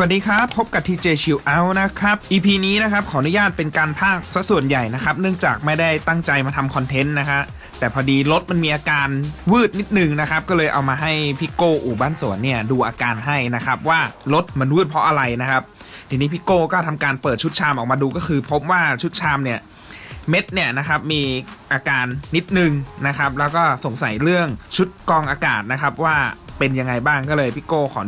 สวัสดีครับ พบกับ TJ Chill Out นะครับ EP นี้นะครับ ขออนุญาตเป็นการพากย์ซะส่วนใหญ่นะครับ เนื่องจากไม่ได้ตั้งใจมาทำคอนเทนต์นะฮะแต่พอดีรถมันมีอาการวืดนิดนึงนะครับ ก็เลยเอามาให้พี่โก้อู่บ้านสวนเนี่ยดูอาการให้นะครับว่ารถมันวืดเพราะอะไรนะครับ ทีนี้พี่โก้ก็ทำการเปิดชุดชามออกมาดูก็คือ พบว่าชุดชามเนี่ยเม็ดเนี่ยนะครับมีอาการนิดนึงนะครับแล้วก็สงสัยเรื่องชุดกองอากาศนะครับว่าเป็นยังไงบ้างก็เลยพี่โก้ขอ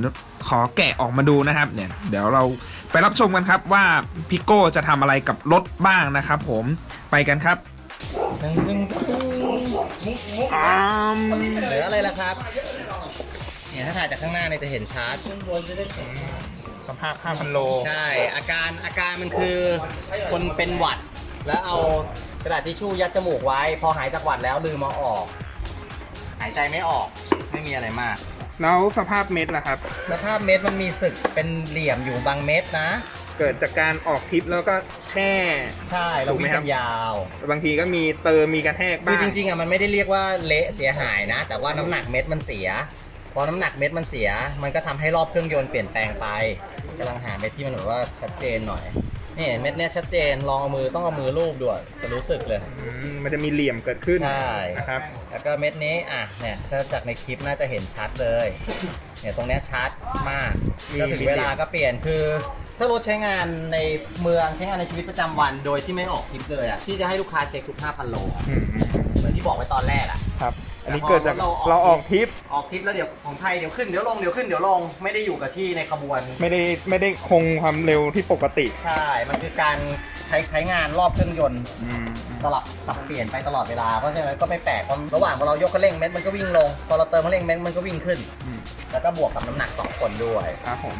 ขอแกะออกมาดูนะครับเนี่ยเดี๋ยวเราไปรับชมกันครับว่าพี่โก้จะทำอะไรกับรถบ้างนะครับผมไปกันครับตึงตึงตึงอืมเหลืออะไรล่ะครับเนี่ยถ้าถ่ายจากข้างหน้าเนี่ยจะเห็นชัดสภาพ5,000โลใช่อาการอาการมันคือคนเป็นหวัด แล้วเอากระดาษทิชชู่ยัดจมูกไว้ พอหายจากหวัดแล้วลืมมาออก หายใจไม่ออกไม่มีอะไรมาก แล้วสภาพเม็ดล่ะครับ สภาพเม็ดมันมีสึกเป็นเหลี่ยมอยู่บางเม็ดนะ เกิดจากการออกทริปแล้วก็แช่ ใช่เราถูกไหมวิ่งครักับ นยาวบางทีก็มีเติมมีกระแทกคืบ้าองจริงๆอะมันไม่ได้เรียกว่าเละเสียหายนะ แต่ว่าน้ำหนักเม็ดมันเสียพอน้ำหนักเม็ดมันเสีย มันก็ทำให้รอบเครื่องยนต์เปลี่ยนแปลงไปกำลังหาเม็ดที่มันแบบว่าชัดเจนหน่อย นี่เม็ดเนี้ยชัดเจนลองเอามือต้องเอามือลูบด้วยจะรู้สึกเลย อืมมันจะมีเหลี่ยมเกิดขึ้นใช่ นะครับ แล้วก็เม็ดนี้อะเนี่ยถ้าจากในคลิปน่าจะเห็นชัดเลย เนี่ยตรงเนี้ยชัดมากมีก็ถึงเวลาก็เปลี่ยนคือ ถ้ารถใช้งานในเมืองใช้งานในชีวิตประจำวันโดยที่ไม่ออกทริปเลยอะที่จะให้ลูกค้าเช็คทุก5,000โลอะอืมเหมือนที่บอกไว้ตอนแรกอะ ครับ อันนี้แต่พอเกิดจากเราออกเราออกทริป ออกทริปแล้วเดี๋ยวของไทยเดี๋ยวขึ้นเดี๋ยวลงเดี๋ยวขึ้นเดี๋ยวลงไม่ได้อยู่กับที่ในขบวน ไม่ได้ไม่ได้คงความเร็วที่ปกติ ใช่ มันคือการใช้ใช้งานรอบเครื่องยนต์อืมสลับสับเปลี่ยนไปตลอดเวลา เพราะฉะนั้นก็ไม่แปลกเพราะระหว่างพอเรายกคันเร่งเม็ดมันก็วิ่งลง พอเราเติมคันเร่งเม็ดมันก็วิ่งขึ้น อืมแล้วก็บวกกับน้ำหนักสองคนด้วย ครับผม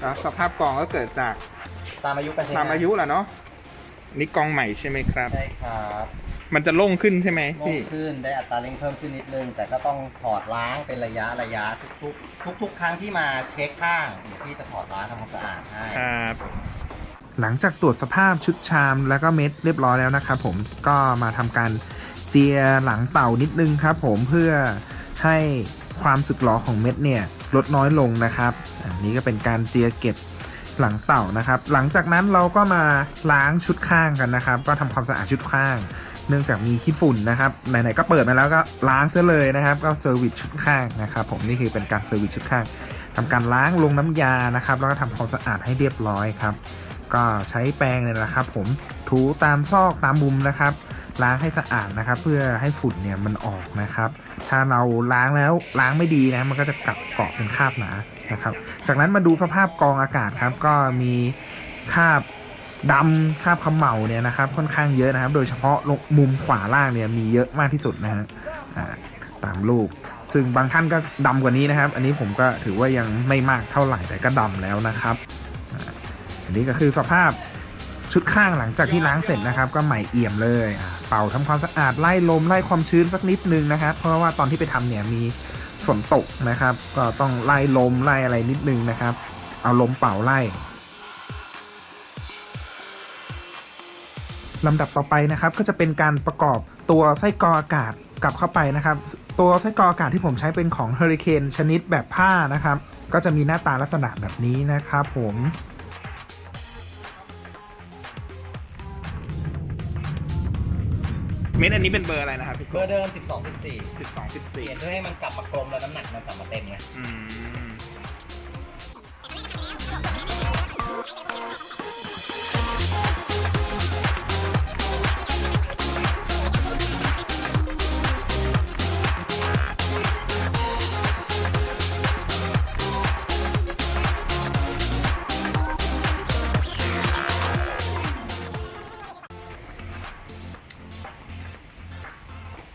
แล้วสภาพกองก็เกิดจากตามอายุการใช้งานตามอายุแหละเนาะนี่กองใหม่ใช่ไหมครับ ใช่ครับ มันจะโล่งขึ้นใช่ไหมโล่งพี่ ขึ้นได้อัตราเร่งเพิ่มขึ้นนิดนึง แต่ก็ต้องถอดล้างเป็นระยะระยะทุกๆ ทุก ๆ ครั้งที่มาเช็คข้างเดี๋ยวพี่จะถอดล้างทำความสะอาดให้ครับ หลังจากตรวจสภาพชุดชามแล้วก็เม็ดเรียบร้อยแล้วนะครับผมก็มาทำการเจียหลังเต่านิดนึงครับผมเพื่อให้ความสึกหรอของเม็ดเนี่ยลดน้อยลงนะครับอันนี้ก็เป็นการเจียเก็บหลังเต่านะครับ หลังจากนั้นเราก็มาล้างชุดข้างกันนะครับ ก็ทำความสะอาดชุดข้าง เนื่องจากมีขี้ฝุ่นนะครับไหนๆก็เปิดมาแล้วก็ล้างซะเลยนะครับ ก็เซอร์วิสชุดข้างนะครับ ผมนี่คือเป็นการเซอร์วิสชุดข้างทำการล้างลงน้ำยานะครับ แล้วก็ทำความสะอาดให้เรียบร้อยครับ ก็ใช้แปรงเนี่ยนะครับ ผมถูตามซอกตามมุมนะครับล้างให้สะอาดนะครับ เพื่อให้ฝุ่นเนี่ยมันออกนะครับ ถ้าเราล้างแล้วล้างไม่ดีนะ มันก็จะกลับเกาะเป็นคราบหนานะครับ จากนั้นมาดูสภาพกรองอากาศครับ ก็มีคราบ ดำคราบเขมเหลาเนี่ยนะครับค่อนข้างเยอะนะครับ โดยเฉพาะมุมขวาล่างเนี่ยมีเยอะมากที่สุดนะฮะอ่าตามรูปซึ่งบางท่านก็ดำกว่านี้นะครับ อันนี้ผมก็ถือว่ายังไม่มากเท่าไหร่แต่ก็ดำแล้วนะครับอันนี้ก็คือสภาพชุดข้างหลังจากที่ล้างเสร็จนะครับ ก็ใหม่เอี่ยมเลยเป่าทำความสะอาดไล่ลมไล่ความชื้นสักนิดนึงนะครับ เพราะว่าตอนที่ไปทำเนี่ยมีฝนตกนะครับ ก็ต้องไล่ลมไล่อะไรนิดนึงนะครับ เอาลมเป่าไล่ ลำดับต่อไปนะครับก็จะเป็นการประกอบตัวไส้กรองอากาศกลับเข้าไปนะครับ ตัวไส้กรองอากาศที่ผมใช้เป็นของ Hurricane ชนิดแบบผ้านะครับ ก็จะมีหน้าตาลักษณะแบบนี้นะครับผมเม็ดอันนี้เป็นเบอร์อะไรนะครับพี่เบอร์เดิม 12 14 สิบสองสิบเปสี่ลี่ยนเพื่อให้มันกลับมากลมแล้วน้ำหนักมันกลับมาเต็มไง อืม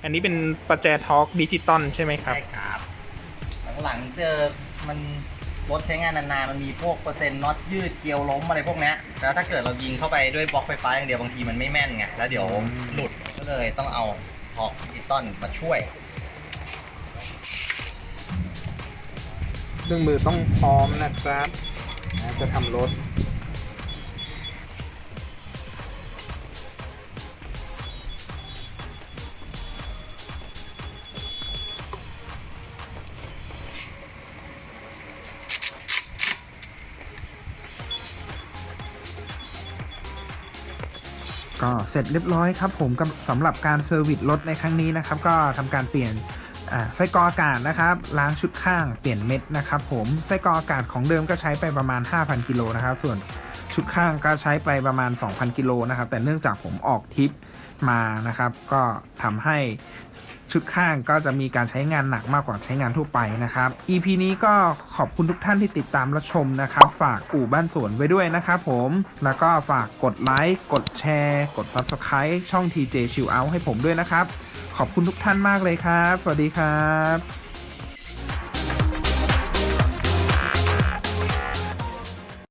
อันนี้เป็นประแจทอร์กดิจิตอลใช่ไหมครับ ใช่ครับ หลังๆเจอมันรถใช้งานนานๆมันมีพวกเปอร์เซ็นต์น็อตยืดเกลียวล้มอะไรพวกเนี้ยแล้วถ้าเกิดเรายิงเข้าไปด้วยบล็อกไฟฟ้าอย่างเดียวบางทีมันไม่แม่นไงแล้วเดี๋ยวอืมหลุดก็เลยต้องเอาทอกดิจิตอลมาช่วยเครื่องมือต้องพร้อมนะครับนะจะทำรถ ก็เสร็จเรียบร้อยครับผมสำหรับการเซอร์วิสรถในครั้งนี้นะครับ ก็ทำการเปลี่ยนอ่าไส้กรออากาศนะครับล้างชุดข้างเปลี่ยนเม็ดนะครับผมไส้กรออากาศของเดิมก็ใช้ไปประมาณ 5,000กิโลนะครับ ส่วนชุดข้างก็ใช้ไปประมาณ 2,000กิโลนะครับ แต่เนื่องจากผมออกทริปมานะครับ ก็ทำให้ ชุดข้างก็จะมีการใช้งานหนักมากกว่าใช้งานทั่วไปนะครับ EP นี้ก็ขอบคุณทุกท่านที่ติดตามรับชมนะครับ ฝากอู่บ้านสวนไว้ด้วยนะครับผม แล้วก็ฝากกดไลค์ กดแชร์ กด Subscribe ช่อง TJ Chill Out ให้ผมด้วยนะครับ ขอบคุณทุกท่านมากเลยครับ สวัสดีครับ